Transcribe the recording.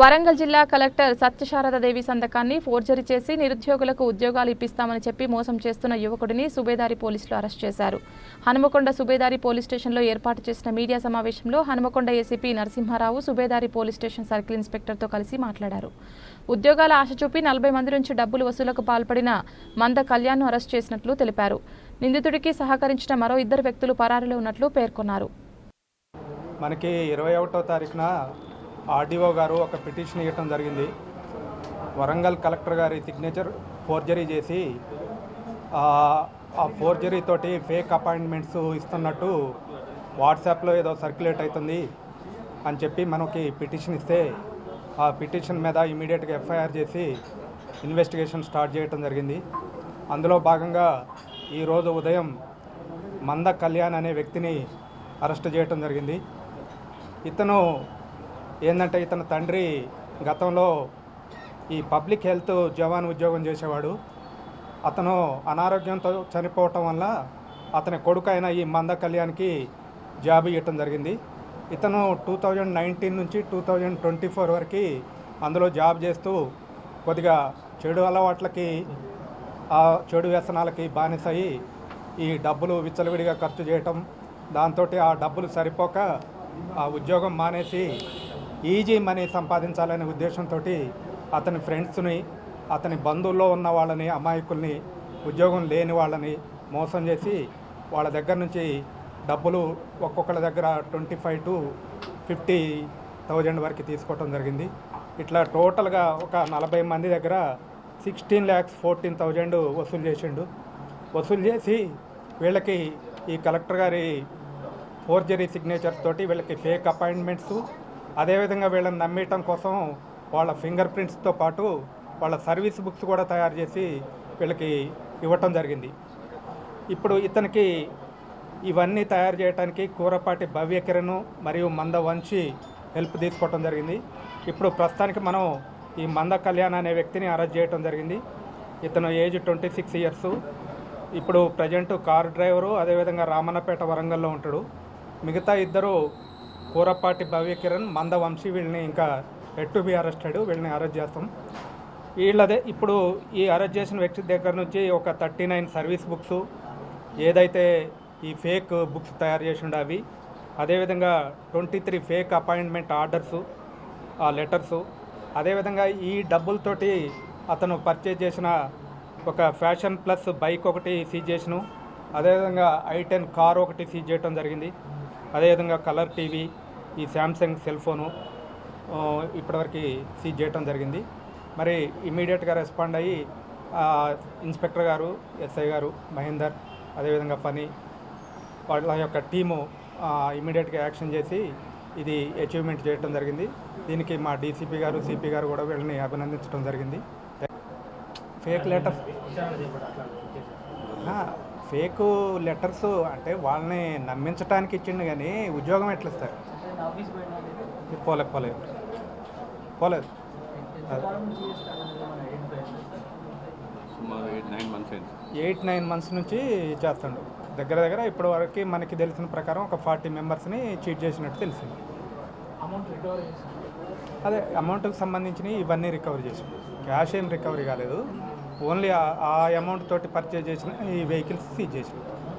వరంగల్ జిల్లా కలెక్టర్ సత్యశారదాదేవి సంతకాన్ని ఫోర్జరీ చేసి నిరుద్యోగులకు ఉద్యోగాలు ఇప్పిస్తామని చెప్పి మోసం చేస్తున్న యువకుడిని సుబేదారి పోలీసులు అరెస్ట్ చేశారు. హనుమకొండ సుబేదారి పోలీస్ స్టేషన్లో ఏర్పాటు చేసిన మీడియా సమావేశంలో Hanumakonda ACP Narasimha Rao Subedari police station circle ఇన్స్పెక్టర్తో కలిసి మాట్లాడారు. ఉద్యోగాల ఆశ చూపి నలభై మంది నుంచి డబ్బులు వసూలకు పాల్పడిన మంద కళ్యాణ్ను అరెస్ట్ చేసినట్లు తెలిపారు. నిందితుడికి సహకరించిన మరో ఇద్దరు వ్యక్తులు పరారిలో ఉన్నట్లు పేర్కొన్నారు. మనకి ఇరవై ఒకటో తారీఖున ఆర్డీఓ గారు ఒక పిటిషన్ ఇవ్వటం జరిగింది. వరంగల్ కలెక్టర్ గారి సిగ్నేచర్ ఫోర్జరీ చేసి ఆ ఫోర్జరీ తోటి ఫేక్ అపాయింట్మెంట్స్ ఇస్తున్నట్టు వాట్సాప్లో ఏదో సర్క్యులేట్ అవుతుంది అని చెప్పి మనకి పిటిషన్ ఇస్తే ఆ పిటిషన్ మీద ఇమీడియట్గా ఎఫ్ఐఆర్ చేసి ఇన్వెస్టిగేషన్ స్టార్ట్ చేయటం జరిగింది. అందులో భాగంగా ఈరోజు ఉదయం మంద కళ్యాణ్ అనే వ్యక్తిని అరెస్ట్ చేయటం జరిగింది. ఇతను ఏంటంటే ఇతని తండ్రి గతంలో ఈ పబ్లిక్ హెల్త్ జవాన్ ఉద్యోగం చేసేవాడు. అతను అనారోగ్యంతో చనిపోవటం వల్ల అతని కొడుకు అయిన ఈ మంద కళ్యాణ్కి జాబ్ ఇవ్వటం జరిగింది. ఇతను టూ థౌజండ్ నైన్టీన్ నుంచి టూ థౌజండ్ ట్వంటీ ఫోర్ వరకు అందులో జాబ్ చేస్తూ కొద్దిగా చెడు అలవాట్లకి ఆ చెడు వ్యసనాలకి బానిసయి ఈ డబ్బులు విచ్చలవిడిగా ఖర్చు చేయటం దాంతో ఆ డబ్బులు సరిపోక ఆ ఉద్యోగం మానేసి ఈజీ మనీ సంపాదించాలనే ఉద్దేశంతో అతని ఫ్రెండ్స్ని అతని బంధువుల్లో ఉన్న వాళ్ళని అమాయకుల్ని ఉద్యోగం లేని వాళ్ళని మోసం చేసి వాళ్ళ దగ్గర నుంచి డబ్బులు ఒక్కొక్కళ్ళ దగ్గర twenty five to fifty thousand వరకు తీసుకోవటం జరిగింది. ఇట్లా టోటల్గా ఒక నలభై మంది దగ్గర సిక్స్టీన్ ల్యాక్స్ ఫోర్టీన్ థౌజండ్ వసూలు చేసిండు. వసూలు చేసి వీళ్ళకి ఈ కలెక్టర్ గారి ఫోర్జరీ సిగ్నేచర్ తోటి వీళ్ళకి ఫేక్ అపాయింట్మెంట్స్ అదేవిధంగా వీళ్ళని నమ్మేయటం కోసం వాళ్ళ ఫింగర్ ప్రింట్స్తో పాటు వాళ్ళ సర్వీస్ బుక్స్ కూడా తయారు చేసి వీళ్ళకి ఇవ్వటం జరిగింది. ఇప్పుడు ఇతనికి ఇవన్నీ తయారు చేయడానికి కూరపాటి భవ్యకిరణ్ మరియు మంద వంశీ హెల్ప్ తీసుకోవటం జరిగింది. ఇప్పుడు ప్రస్తుతానికి మనం ఈ మంద కళ్యాణ్ అనే వ్యక్తిని అరెస్ట్ చేయటం జరిగింది. ఇతను ఏజ్ ట్వంటీ సిక్స్ ఇయర్స్. ఇప్పుడు ప్రజెంట్ కార్ డ్రైవరు అదేవిధంగా రామన్నపేట వరంగల్లో ఉంటాడు. మిగతా ఇద్దరు కూరపాటి భవ్యకిరణ్ మందవంశీ వీళ్ళని ఇంకా ఎట్ టు బి అరెస్టెడ్ వీళ్ళని అరెస్ట్ చేస్తాం. వీళ్ళదే ఇప్పుడు ఈ అరెస్ట్ చేసిన వ్యక్తి దగ్గర నుంచి ఒక థర్టీ నైన్ సర్వీస్ బుక్స్ ఏదైతే ఈ ఫేక్ బుక్స్ తయారు చేసిండో అవి అదేవిధంగా twenty three fake appointment orders ఆ లెటర్సు అదేవిధంగా ఈ డబ్బులతోటి అతను పర్చేజ్ చేసిన ఒక ఫ్యాషన్ ప్లస్ బైక్ ఒకటి సీజ్ చేసిను అదేవిధంగా ఐ టెన్ కార్ ఒకటి సీజ్ చేయడం జరిగింది. అదేవిధంగా కలర్ టీవీ ఈ శాంసంగ్ సెల్ ఫోను ఇప్పటివరకు సీజ్ చేయడం జరిగింది. మరి ఇమీడియట్గా రెస్పాండ్ అయ్యి ఇన్స్పెక్టర్ గారు ఎస్ఐ గారు మహేందర్ అదేవిధంగా ఫనీ వాళ్ళ యొక్క టీము ఇమీడియట్గా యాక్షన్ చేసి ఇది అచీవ్మెంట్ చేయడం జరిగింది. దీనికి మా డీసీపీ గారు సిపి గారు కూడా వీళ్ళని అభినందించడం జరిగింది. ఫేక్ లెటర్స్ ఫేక్ లెటర్స్ అంటే వాళ్ళని నమ్మించడానికి ఇచ్చిండు కానీ ఉద్యోగం ఎట్లా ఇస్తారు పోలేదు పోలేదు పోలేదు ఎయిట్ నైన్ మంత్స్ అయింది. ఎయిట్ నైన్ మంత్స్ నుంచి చేస్తాడు. దగ్గర దగ్గర ఇప్పటి వరకు మనకి తెలిసిన ప్రకారం ఒక ఫార్టీ మెంబర్స్ని చీట్ చేసినట్టు తెలిసింది. అదే అమౌంట్కి సంబంధించిన ఇవన్నీ రికవరీ చేసాం క్యాష్ ఏం రికవరీ కాలేదు. ఓన్లీ ఆ- అమౌంట్ తోటి పర్చేజ్ చేసిన ఈ వెహికల్స్ సీజ్ చేసినాం.